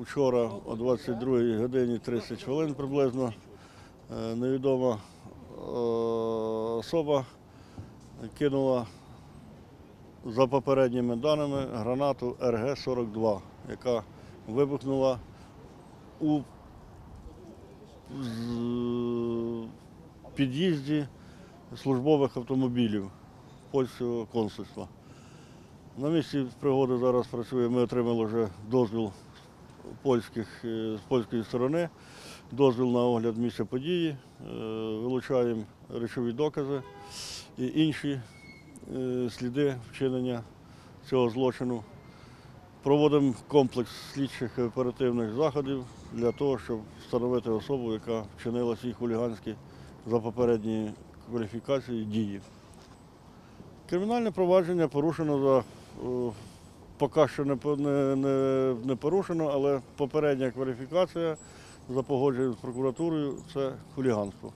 Учора о 22 годині 30 хвилин приблизно е, невідома е, особа кинула за попередніми даними гранату РГ-42, яка вибухнула у під'їзді службових автомобілів польського консульства. На місці пригоди зараз працює. Ми отримали вже дозвіл польських, е, з польської сторони, дозвіл на огляд місця події, е, вилучаємо речові докази і інші е, сліди вчинення цього злочину. Проводимо комплекс слідчих оперативних заходів для того, щоб встановити особу, яка вчинила ці хуліганські за попередні кваліфікації дії. Кримінальне провадження порушено за поки що не, не, не, не порушено, але попередня кваліфікація за погодженням з прокуратурою це хуліганство.